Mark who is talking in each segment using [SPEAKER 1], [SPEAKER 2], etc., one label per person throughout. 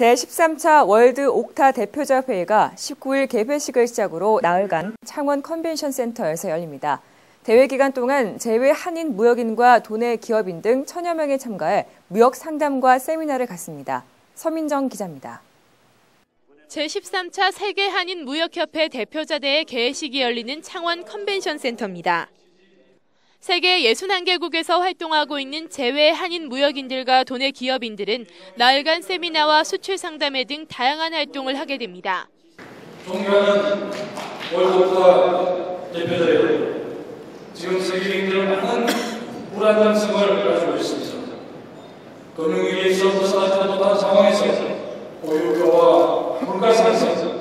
[SPEAKER 1] 제13차 월드 옥타 대표자 회의가 19일 개회식을 시작으로 나흘간 창원 컨벤션 센터에서 열립니다. 대회 기간 동안 제외 한인 무역인과 도내 기업인 등 천여 명이 참가해 무역 상담과 세미나를 갖습니다. 서민정 기자입니다.
[SPEAKER 2] 제13차 세계 한인 무역협회 대표자대회 개회식이 열리는 창원 컨벤션 센터입니다. 세계 61개국에서 활동하고 있는 제외 한인 무역인들과 도내 기업인들은 나흘간 세미나와 수출 상담회 등 다양한 활동을 하게 됩니다.
[SPEAKER 3] 존경하는 월드카 대표자여 지금 세계인들은 많은 불안정성을 가지고 있습니다. 금융위기에서 벗어나지 못한 상황에서 고유가와 물가 상승,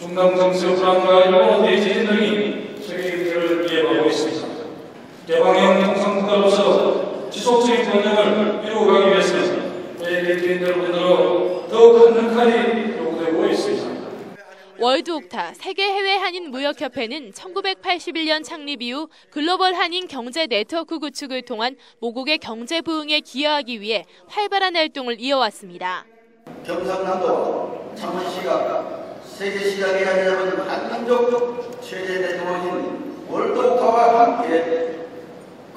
[SPEAKER 3] 중간 정세 불안과 일본어 대지진 등이 세계인들을 위협하고 있습니다. 개방형 통상국가로서 지속적인 번영을 이루어가기 위해서 외계인들로부터 역할이 요구되고 있습니다.
[SPEAKER 2] 월드 옥타 세계 해외 한인 무역협회는 1981년 창립 이후 글로벌 한인 경제 네트워크 구축을 통한 모국의 경제 부흥에 기여하기 위해 활발한 활동을 이어왔습니다.
[SPEAKER 4] 경상남도 창원시가 세계 시장에 알려진 한민족 최대 네트워크인 월드 옥타와 함께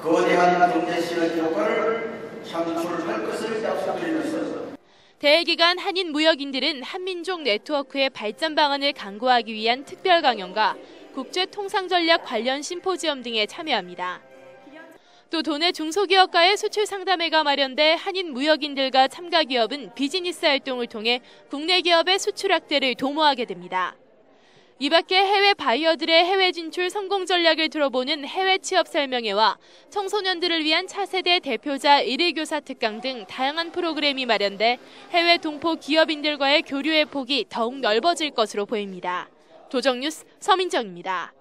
[SPEAKER 4] 거대한 경제 시너지 효과를 창출할 것을
[SPEAKER 2] 대회 기간 한인 무역인들은 한민족 네트워크의 발전 방안을 강구하기 위한 특별 강연과 국제 통상 전략 관련 심포지엄 등에 참여합니다. 또 도내 중소기업가의 수출 상담회가 마련돼 한인 무역인들과 참가 기업은 비즈니스 활동을 통해 국내 기업의 수출 확대를 도모하게 됩니다. 이 밖에 해외 바이어들의 해외 진출 성공 전략을 들어보는 해외 취업 설명회와 청소년들을 위한 차세대 대표자 일일교사 특강 등 다양한 프로그램이 마련돼 해외 동포 기업인들과의 교류의 폭이 더욱 넓어질 것으로 보입니다. 도정뉴스 서민정입니다.